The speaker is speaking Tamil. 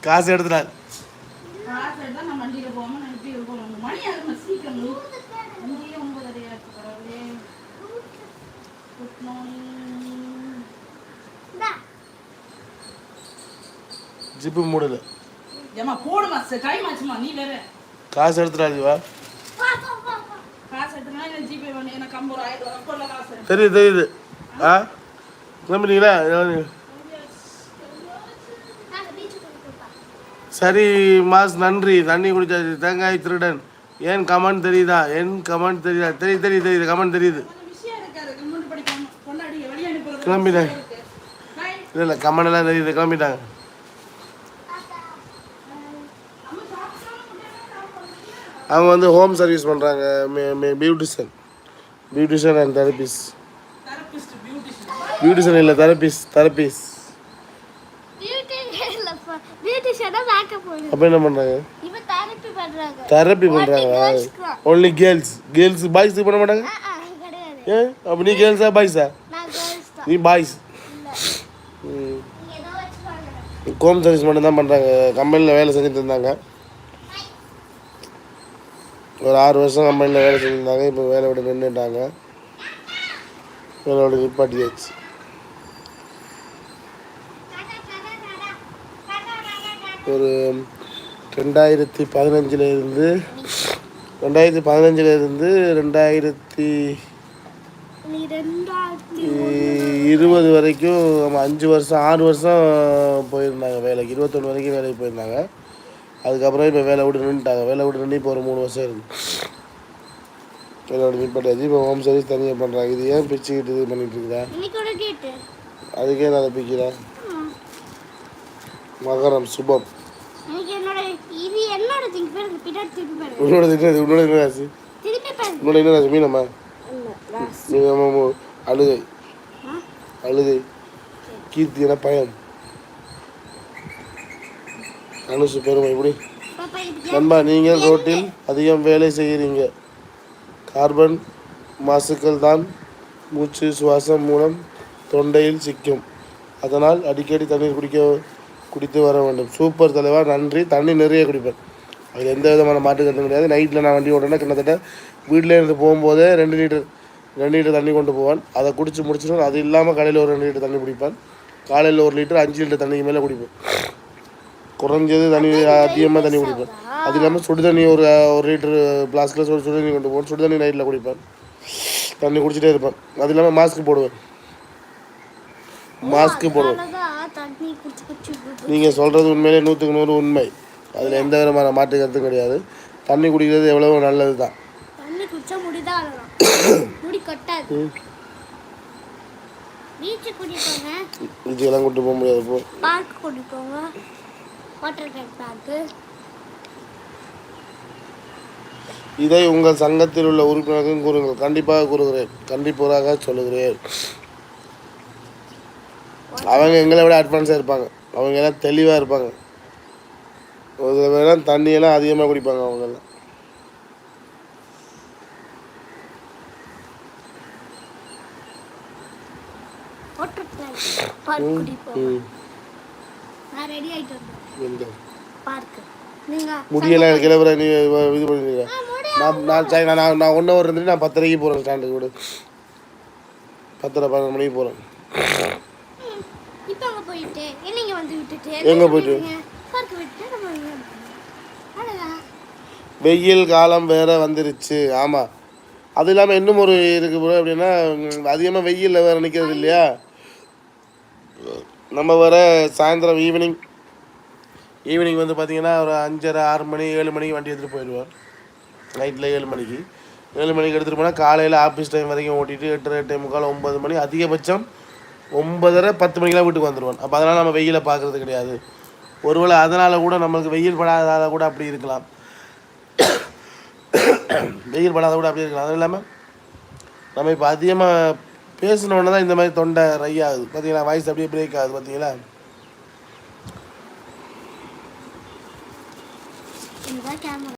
காசு எடுத்துட்டார் ஜிப்பு மூடல. ஏமா போடுமா டைம் ஆச்சுமா நீ வேற. காசு எடுத்துட்டாரு வா காசு எடுத்தனா இல்லை ஜிபே பண்ணி எனக்கு ஐம்பது ரூபாய் ஆயிரம் ரூபாய் கொள்ள காசு. தெரியுது தெரியுது. ஆ? கிளம்பிட்டீங்களா சரி மாஸ் நன்றி. தண்ணி குடிச்சாச்சு தேங்காய் திருடன். ஏன் கமெண்ட் தெரியுதா? என் கமெண்ட் தெரியுதா? தெரியுது தெரியுது தெரியுது. கமெண்ட் தெரியுது. Bye. இல்லை இல்லை கமெண்ட் எல்லாம் தெரியுது. கிளம்பிட்டாங்க. அவங்க வந்து ஹோம் சர்வீஸ் பண்ணுறாங்க beautician beautician and therapist Therapist, beautician. Beautician இல்லை தெரபிஸ் தெரபிஸ் பியூட்டிஷியனா மேக்கப் போடுது அப்போ என்ன பண்ணுறாங்க தெரப்பி பண்ணுறாங்க. ஒன்லி கேர்ள்ஸ் கேர்ள்ஸ் பாய்ஸ் பண்ண மாட்டாங்க? ஏன் அப்போ நீ கேர்ள்ஸா பாய்ஸா நீ பாய்ஸ் ஹோம் சர்வீஸ் மட்டும் தான் பண்ணுறாங்க கம்பெனியில் வேலை செஞ்சுட்டு இருந்தாங்க. ஒரு ஆறு வருஷம் கம்பெனியில் வேலை செஞ்சுருந்தாங்க இப்போ வேலை விட நின்றுட்டாங்க வேலை விட நிப்பாட்டியாச்சு. ஒரு ரெண்டாயிரத்தி பதினஞ்சுல இருந்து ரெண்டாயிரத்தி பதினஞ்சுல இருந்து ரெண்டாயிரத்தி இருபது வரைக்கும் ஆமாம் அஞ்சு வருஷம் ஆறு வருஷம் போயிருந்தாங்க வேலைக்கு இருபத்தொன்று வரைக்கும் வேலைக்கு போயிருந்தாங்க. அதுக்கப்புறம் இப்போ வேலை விட்டு நின்றுட்டாங்க வேலை விட்டு நின்று இப்போ ஒரு மூணு வருஷம் இருக்கு. வேலை விட்டு இப்போ ஹோம் சர்வீஸ் தனியாக பண்ணுறாங்க இது ஏன் பிச்சுக்கிட்டு இது பண்ணிட்டு இருக்கா இன்னைக்கு ஒரு கேட்டு. அதுக்கே நான் பிக்கிறேன். மகரம் சுபம். இது என்னோட திங்க் பேர் பின்னாடி திருப்பி பாருங்க. உன்னோட என்ன உன்னோட என்ன ராசி? திருப்பி பாருங்க. உன்னோட என்ன ராசி? மீனம்மா? இல்ல ராஸ் மீனம்மா அழுகை? அழுகை. கீர்த்தி என பயம் அனுசு பெருமை இப்படி நண்பா நீங்கள் ரோட்டில் அதிகம் வேலை செய்கிறீங்க. கார்பன் மாசுக்கள் தான் மூச்சு சுவாசம் மூலம் தொண்டையில் சிக்கும். அதனால் அடிக்கடி தண்ணீர் குடிக்க குடித்து வர வேண்டும். சூப்பர் தலைவா நன்றி. தண்ணி நிறைய குடிப்பேன். அதில் எந்த விதமான மாற்று கருத்தும் கிடையாது. நைட்டில் நான் வண்டி ஓட்டினா கிட்டத்தட்ட வீட்டில் இருந்து போகும்போதே ரெண்டு லிட்டர் ரெண்டு லிட்டர் தண்ணி கொண்டு போவேன். அதை குடிச்சு முடிச்சிடும் அது இல்லாமல் காலையில் ஒரு ரெண்டு லிட்டர் தண்ணி குடிப்பேன். காலையில் ஒரு லிட்டர் அஞ்சு லிட்டர் தண்ணிக்கு மேலே குடிப்பேன். குறைஞ்சது தண்ணி அதிகமாக தண்ணி குடிப்பேன். அது இல்லாமல் சுடு தண்ணி ஒரு ஒரு லிட்டர் பிளாஸ்கில் சுடு சுடு தண்ணி கொண்டு போவேன். சுடு தண்ணி நைட்டில் குடிப்பேன். தண்ணி குடிச்சிட்டே இருப்பேன். அது இல்லாமல் மாஸ்க் போடுவேன். மாஸ்க் போடுவேன். தண்ணி குடிச்சு குடிச்சு குடிச்சு. நீங்கள் சொல்கிறது உண்மையிலே நூற்றுக்கு நூறு உண்மை. அதில் எந்த விதமான மாற்று கருத்தும் கிடையாது. தண்ணி குடிக்கிறது எவ்வளவோ நல்லது தான் தண்ணி குடிச்சா முடிதான் அழலாம். முடி கொட்டாது. பீச்சு கூட்டிட்டு போங்க. பீச்சுக்கெல்லாம் கூட்டு போக முடியாது போ. பார்க் கூட்டிட்டு போங்க. வாட்டர் டேங்க் பார்க்கு. இதை உங்கள் சங்கத்தில் உள்ள உறுப்பினருக்கும் கூறுங்கள். கண்டிப்பாக கூறுகிறேன். கண்டிப்பாக சொல்லுகிறேன். அவங்க எங்களை விட அட்வான்ஸாக இருப்பாங்க. அவங்க எல்லாம் தெளிவாக இருப்பாங்க. ஒரு வேளை தண்ணியெல்லாம் அதிகமாக குடிப்பாங்க அவங்கெல்லாம். முடியெல்லாம் கிளம்புற நீ இது முடி நான் நான் சரி நான் நான் ஒன் ஹவர் இருந்துட்டு நான் பத்தரைக்கு போகிறேன் ஸ்டாண்டுக்கு விடு. பத்தரை பன்னெண்டு மணிக்கு போகிறேன் இப்போ அங்க போயிட்டு என்னங்க வந்து விட்டுட்டு? எங்க போயிட்டு? பார்க் விட்டுட்டு நம்ம வெயில் காலம் வேற வந்துருச்சு. ஆமாம் அது இல்லாமல் இன்னும் ஒரு இருக்கு bro அப்படின்னா அதிகமாக வெயிலில் வேற நிற்கிறது இல்லையா? நம்ம வேற சாயந்தரம் ஈவினிங் ஈவினிங் வந்து பார்த்தீங்கன்னா ஒரு அஞ்சரை ஆறு மணி ஏழு மணிக்கு வண்டி எடுத்துகிட்டு போயிடுவேன் நைட்டில் ஏழு மணிக்கு. ஏழு மணிக்கு எடுத்துகிட்டு போனால் காலையில் ஆஃபீஸ் டைம் வரைக்கும் ஓட்டிட்டு எட்டரை எட்டே முக்கால் ஒம்பது மணி அதிகபட்சம் ஒன்பதரை பத்து மணிக்கெலாம் வீட்டுக்கு வந்துடுவான் அப்போ அதனால் நம்ம வெயிலை பார்க்குறது கிடையாது. ஒருவேளை அதனால் கூட நம்மளுக்கு வெயில் படாததால் கூட அப்படி இருக்கலாம். வெயில் படாத கூட அப்படி இருக்கலாம். அதுவும் இல்லாமல் நம்ம இப்போ அதிகமாக பேசினோடனே தான் இந்த மாதிரி தொண்டை ரை ஆகுது. பார்த்தீங்களா வாய்ஸ் அப்படியே பிரேக் ஆகுது பார்த்தீங்களா கேமரா